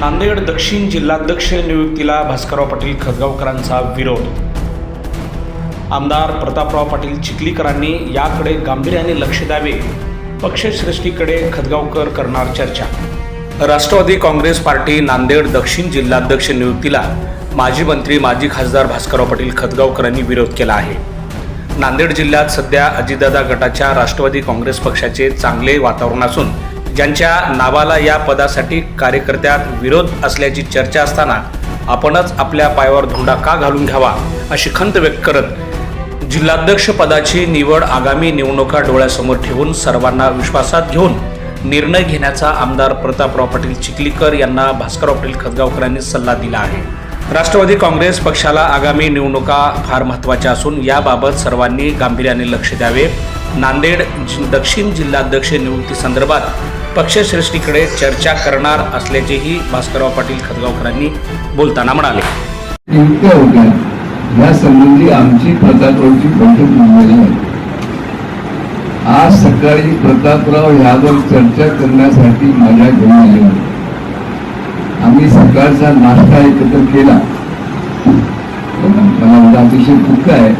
नांदेड दक्षिण जिल्हाध्यक्ष नियुक्तीला भास्करराव पाटील खतगावकरांचा विरोध. आमदार प्रतापराव पाटील चिखलीकरांनी याकडे गांभीर्याने लक्ष द्यावे पक्षश्रेष्ठीकडे खतगावकर करणार चर्चा. राष्ट्रवादी काँग्रेस पार्टी नांदेड दक्षिण जिल्हाध्यक्ष नियुक्तीला माजी मंत्री माजी खासदार भास्करराव पाटील खतगावकरांनी विरोध केला आहे. नांदेड जिल्ह्यात सध्या अजितदादा गटाच्या राष्ट्रवादी काँग्रेस पक्षाचे चांगले वातावरण असून ज्यांच्या नावाला या पदासाठी कार्यकर्त्यात विरोध असल्याची चर्चा असताना आपणच आपल्या पायावर धोंडा का घालून घ्यावा अशी खंत व्यक्त करत जिल्हाध्यक्ष पदाची निवड आगामी निवडणुका डोळ्यासमोर ठेवून सर्वांना विश्वासात घेऊन निर्णय घेण्याचा आमदार प्रतापराव पाटील चिखलीकर यांना भास्करराव पाटील खतगावकरांनी सल्ला दिला आहे. राष्ट्रवादी काँग्रेस पक्षाला आगामी निवडणुका फार महत्त्वाच्या असून याबाबत सर्वांनी गांभीर्याने लक्ष द्यावे. नांदेड जि- दक्षिण जिल्हाध्यक्ष निवृत्तीसंदर्भात पक्षश्रेष्ठीकडे चर्चा करणार असल्याचेही भास्करराव पाटील खतगावकरांनी बोलताना म्हणाले. नियुक्त्या होत्या या संबंधी आमची प्रतापरावची बैठक मुंबईला आहे. आज सकाळी प्रतापराव यावर चर्चा करण्यासाठी माझ्या घेऊन आले होते. आम्ही सकाळचा नाश्ता एकत्र केला. मला म्हणजे अतिशय दुःख आहे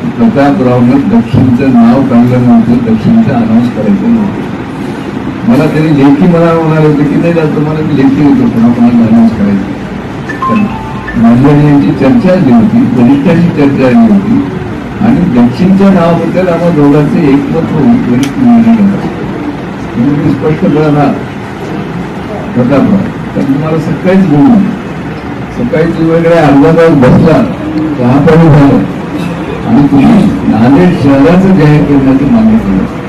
की प्रतापरावनं दक्षिणचं नाव काढल्यानंतर नव्हतं दक्षिणचं अनाऊन्स करायचं नव्हतं. मला तरी लेखी मला म्हणाले होते की नाही जातो मला मी लेखी होतो पुन्हा पुन्हा अनाऊन्स करायचं. पण यांची चर्चा आली होती वरिष्ठांची चर्चा आली होती आणि दक्षिणच्या नावाबद्दल आम्हा दोघांचे एकमत होऊन वरिष्ठ निर्णय घेतला म्हणून मी स्पष्ट करणार प्रतापराव तर तुम्हाला सकाळीच घेऊन सकाळीच सकाळी तुम्ही वगैरे अर्धा तास बसला चहा पाणी झालं. आणि तुम्ही नांदेड शहराचं जाहीर करण्याचं मान्य केलं.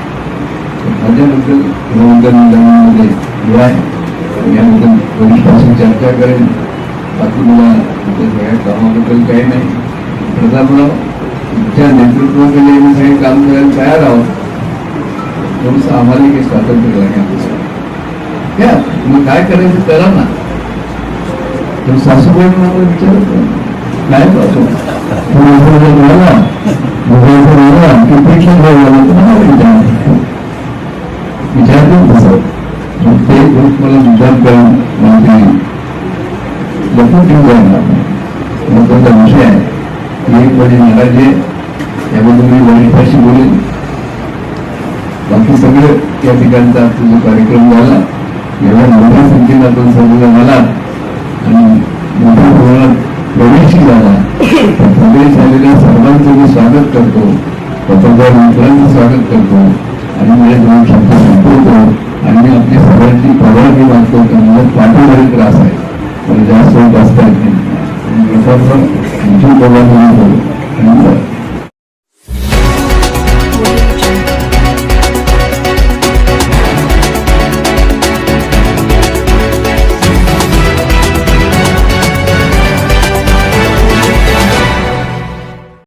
चर्चा करेन बाकी मला तुमच्या सगळ्या कामाबद्दल काही नाही प्रतापराव तुमच्या नेतृत्वाखाली आम्ही सगळे काम करायला तयार आहोत थोडंसं आम्हाला काही स्वातंत्र्य लागेल घ्या मग काय करायचं करा ना तर सासूबाईंना आपण विचारत नाही. काय प्रॉब्लेम मग ते गोष्ट मला विचार करून लपून ठेवून जायला महत्त्वाचा विषय आहे एक मी वरिष्ठाशी बोलेन बाकी सगळं या ठिकाणचा आजचा जो कार्यक्रम झाला एवढ्या मोठ्या संख्येने आपण सर्वजण आलात आणि मोठ्या प्रमाणात प्रवेशही झाला प्रवेश झालेल्या सर्वांचं मी स्वागत करतो पत्रकार मित्रांचं स्वागत करतो आणि माझ्या दोन शब्द संपवतो आणि मी आपली सगळ्यांची परवानगी मागतो तर मला त्रास आहे. मला जास्त वेळ बसता येत नाही आणि प्रतापराव आणि